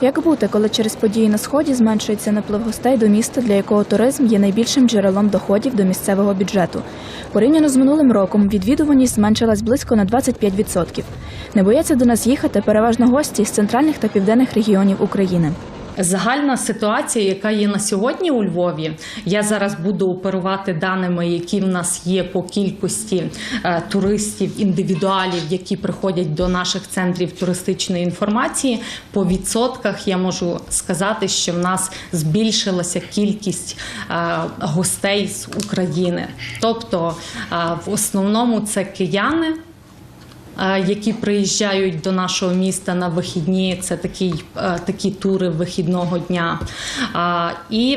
Як бути, коли через події на сході зменшується наплив гостей до міста, для якого туризм є найбільшим джерелом доходів до місцевого бюджету? Порівняно з минулим роком відвідуваність зменшилась близько на 25%. Не бояться до нас їхати переважно гості з центральних та південних регіонів України. Загальна ситуація, яка є на сьогодні у Львові, я зараз буду оперувати даними, які в нас є по кількості е, туристів, індивідуалів, які приходять до наших центрів туристичної інформації. По відсотках я можу сказати, що в нас збільшилася кількість е, гостей з України. Тобто, е, в основному це кияни. Які приїжджають до нашого міста на вихідні, це такі, такі тури вихідного дня. І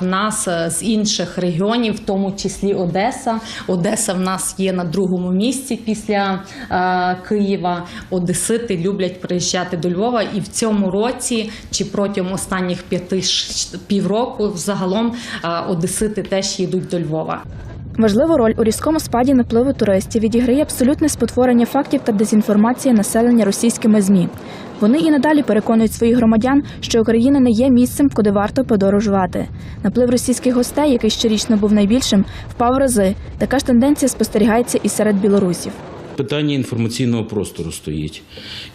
в нас е, з інших регіонів, в тому числі Одеса. Одеса в нас є на другому місці після Києва. Одесити люблять приїжджати до Львова. І в цьому році, чи протягом останніх п'яти півроку, загалом Одесити теж їдуть до Львова. Важливу роль у різкому спаді напливу туристів відіграє абсолютне спотворення фактів та дезінформація населення російськими змі. Вони і надалі переконують своїх громадян, що Україна не є місцем, куди варто подорожувати. Наплив російських гостей, який щорічно був найбільшим, впав в рази. Така ж тенденція спостерігається і серед білорусів. Питання інформаційного простору стоїть,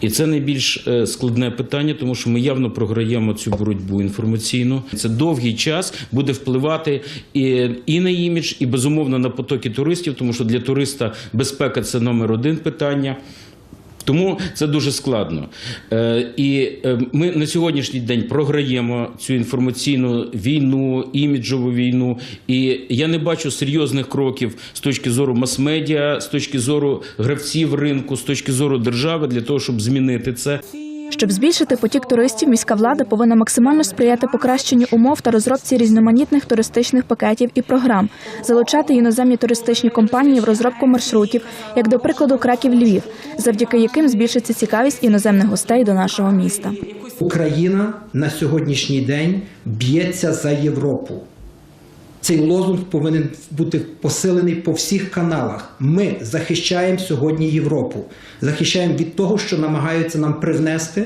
і це найбільш е, складне питання, тому що ми явно програємо цю боротьбу інформаційну. Це довгий час буде впливати і, і на імідж, і безумовно на потоки туристів, тому що для туриста безпека це номер один питання. Тому це дуже складно. Е, і е, ми на сьогоднішній день програємо цю інформаційну війну, іміджову війну. І я не бачу серйозних кроків з точки зору мас-медіа, з точки зору гравців ринку, з точки зору держави для того, щоб змінити це. Щоб збільшити потік туристів, міська влада повинна максимально сприяти покращенню умов та розробці різноманітних туристичних пакетів і програм, залучати іноземні туристичні компанії в розробку маршрутів, як до прикладу Краків-Львів, завдяки яким збільшиться цікавість іноземних гостей до нашого міста. Україна на сьогоднішній день б'ється за Європу. Цей лозунг повинен бути посилений по всіх каналах. Ми захищаємо сьогодні Європу, захищаємо від того, що намагаються нам привнести,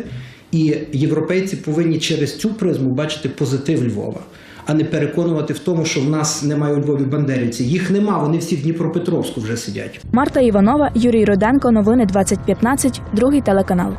і європейці повинні через цю призму бачити позитив Львова, а не переконувати в тому, що в нас немає у Львові бандерівців. Їх нема, вони всі в Дніпропетровську вже сидять. Марта Іванова, Юрій Роденко. Новини 2015, другий телеканал.